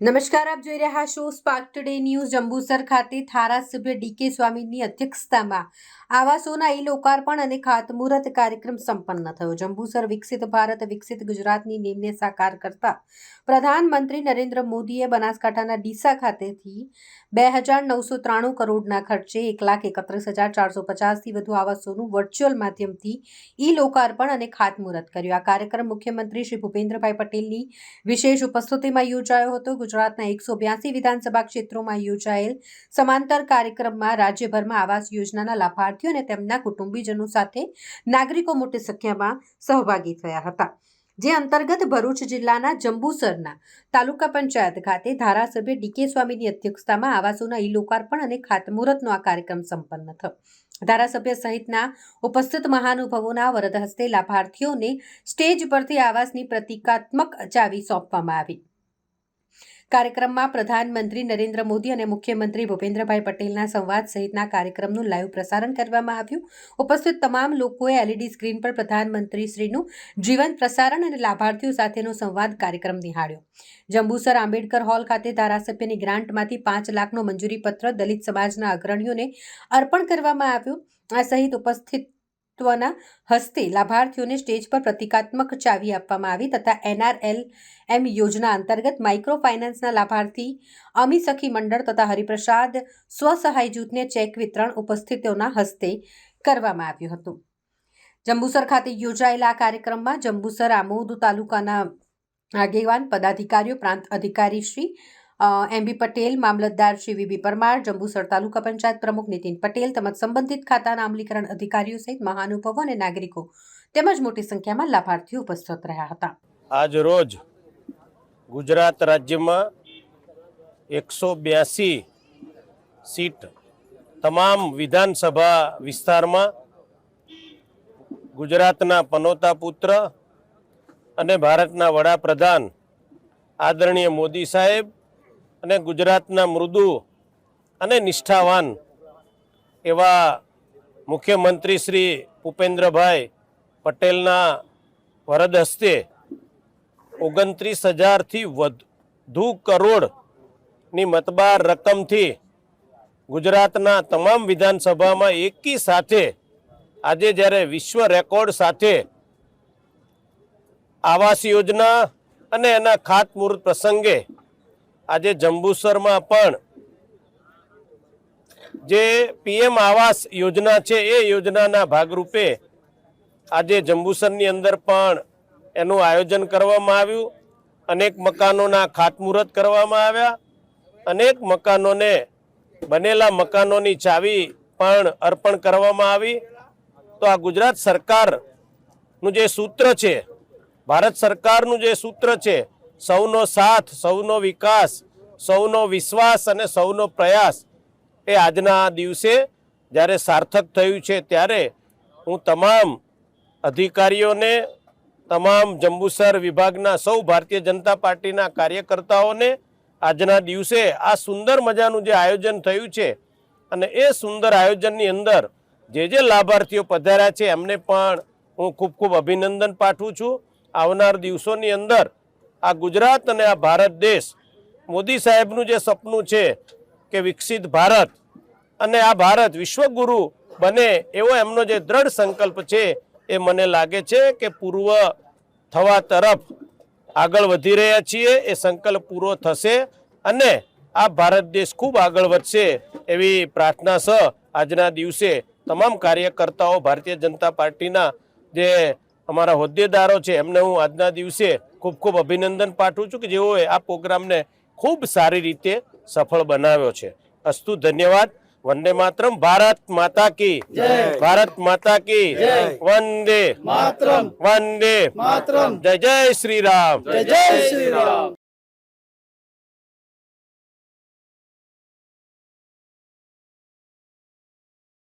નમસ્કાર, આપ જોઈ રહ્યા છો સ્પાર્ક ટુડે ન્યૂઝ જંબુસર ખાતે ધારાસભ્ય ડીકે સ્વામીની અધ્યક્ષતામાં. આવાસોના ઈ લોકાર્પણ અને ખાતમુહૂર્ત કાર્યક્રમ સંપન્ન થયો. જંબુસર વિકસિત ભારત, વિકસિત ગુજરાતની નેમને સાકાર કરતા પ્રધાનમંત્રી નરેન્દ્ર મોદીએ બનાસકાંઠાના ડીસા ખાતેથી બે હજાર નવસો ત્રાણું કરોડના ખર્ચે એક લાખ એકત્રીસ હજાર ચારસો પચાસથી વધુ આવાસોનું વર્ચ્યુઅલ માધ્યમથી ઈ લોકાર્પણ અને ખાતમુહૂર્ત કર્યું. આ કાર્યક્રમ મુખ્યમંત્રી શ્રી ભૂપેન્દ્રભાઈ પટેલની વિશેષ ઉપસ્થિતિમાં યોજાયો હતો. ગુજરાતના એકસો બ્યાસી વિધાનસભા ક્ષેત્રોમાં યોજાયેલ સમાંતર કાર્યક્રમમાં રાજ્યભરમાં આવાસ યોજનાના લાભાર્થીઓ અને તેમના કુટુંબીજનો સાથે નાગરિકો મોટી સંખ્યામાં સહભાગી થયા હતા. જે અંતર્ગત ભરૂચ જિલ્લાના જંબુસરના તાલુકા પંચાયત ખાતે ધારાસભ્ય ડીકે સ્વામીની અધ્યક્ષતામાં આવાસોના ઈ લોકાર્પણ અને ખાતમુહૂર્તનો આ કાર્યક્રમ સંપન્ન થયો. ધારાસભ્ય સહિતના ઉપસ્થિત મહાનુભાવોના વરદ હસ્તે લાભાર્થીઓને સ્ટેજ પરથી આવાસની પ્રતિકાત્મક ચાવી સોંપવામાં આવી. કાર્યક્રમમાં પ્રધાનમંત્રી નરેન્દ્ર મોદી અને મુખ્યમંત્રી ભૂપેન્દ્રભાઈ પટેલના સંવાદ સહિતના કાર્યક્રમનું લાઈવ પ્રસારણ કરવામાં આવ્યું. ઉપસ્થિત તમામ લોકોએ એલઈડી સ્ક્રીન પર પ્રધાનમંત્રી શ્રીનું જીવંત પ્રસારણ અને લાભાર્થીઓ સાથેનો સંવાદ કાર્યક્રમ નિહાળ્યો. જંબુસર આંબેડકર હોલ ખાતે ધારાસભ્યની ગ્રાન્ટમાંથી પાંચ લાખનો મંજૂરી પત્ર દલિત સમાજના અગ્રણીઓને અર્પણ કરવામાં આવ્યું. આ સહિત ઉપસ્થિત ત્વના હસ્તે લાભાર્થીઓને સ્ટેજ પર પ્રતિકાત્મક ચાવી આપવામાં આવી તથા એનઆરએલ એમ યોજના અંતર્ગત માઇક્રો ફાઇનાન્સના લાભાર્થી અમી સખી મંડળ તથા હરિપ્રસાદ સ્વસહાય જૂથને ચેક વિતરણ ઉપસ્થિતોના હસ્તે કરવામાં આવ્યું હતું. જંબુસર ખાતે યોજાયેલા આ કાર્યક્રમમાં જંબુસર આમોદ તાલુકાના આગેવાન, પદાધિકારીઓ, પ્રાંત અધિકારી શ્રી એમબી પટેલ, મામલતદાર શ્રી વીબી પરમાર, જંબુસર તાલુકા પંચાયત પ્રમુખ નીતિન પટેલ તેમજ સંબંધિત ખાતાના અમલીકરણ અધિકારીઓ સહિત મહાનુભાવો અને નાગરિકો તેમજ મોટી સંખ્યામાં લાભાર્થીઓ ઉપસ્થિત રહ્યા હતા. આજ રોજ ગુજરાત રાજ્યમાં એકસો બ્યાસી સીટ તમામ વિધાનસભા વિસ્તારમાં ગુજરાતના પનોતા પુત્ર અને ભારતના વડાપ્રધાન આદરણીય મોદી સાહેબ અને ગુજરાતના મૃદુ અને નિષ્ઠાવાન એવા મુખ્યમંત્રી શ્રી ભૂપેન્દ્રભાઈ પટેલના વરદ હસ્તે ઓગણત્રીસ હજારથી વધુ કરોડની મતબાર રકમથી ગુજરાતના તમામ વિધાનસભામાં એકી સાથે આજે જ્યારે વિશ્વ રેકોર્ડ સાથે આવાસ યોજના અને એના ખાતમુહૂર્ત પ્રસંગે આજે જંબુસરમાં પણ જે પીએમ આવાસ યોજના છે, એ યોજનાના ભાગરૂપે આજે જંબુસરની અંદર પણ એનું આયોજન કરવામાં આવ્યું. અનેક મકાનોના ખાતમુહૂર્ત કરવામાં આવ્યા. અનેક મકાનોને બનેલા મકાનોની ચાવી પણ અર્પણ કરવામાં આવી. તો આ ગુજરાત સરકારનું જે સૂત્ર છે, ભારત સરકારનું જે સૂત્ર છે સૌનો સાથ, સૌનો વિકાસ, સૌનો વિશ્વાસ અને સૌનો પ્રયાસ એ આજના દિવસે જ્યારે સાર્થક થયું છે ત્યારે હું તમામ અધિકારીઓને, તમામ જંબુસર વિભાગના સૌ ભારતીય જનતા પાર્ટીના કાર્યકર્તાઓને આજના દિવસે આ સુંદર મજાનું જે આયોજન થયું છે અને એ સુંદર આયોજનની અંદર જે જે લાભાર્થીઓ પધાર્યા છે એમને પણ હું ખૂબ ખૂબ અભિનંદન પાઠવું છું. આવનાર દિવસોની અંદર આ ગુજરાત અને આ ભારત દેશ મોદી સાહેબનું જે સપનું છે કે વિકસિત ભારત અને આ ભારત વિશ્વગુરુ બને એવો એમનો જે દ્રઢ સંકલ્પ છે એ મને લાગે છે કે પૂર્વ થવા તરફ આગળ વધી રહ્યા છીએ, એ સંકલ્પ પૂરો થશે અને આ ભારત દેશ ખૂબ આગળ વધશે એવી પ્રાર્થના સહ આજના દિવસે તમામ કાર્યકર્તાઓ ભારતીય જનતા પાર્ટીના જે અમારા હોદ્દેદારો છે એમને હું આજના દિવસે ખૂબ ખૂબ અભિનંદન પાઠવું છું કે જેઓએ આ પ્રોગ્રામને ખૂબ સારી રીતે સફળ બનાવ્યો છે. અસ્તુ ધન્યવાદ. વંદે માતરમ. ભારત માતા કી. ભારત માતા કી. વંદે. માતરમ. વંદે. માતરમ. જય જય શ્રી રામ. જય જય શ્રી રામ.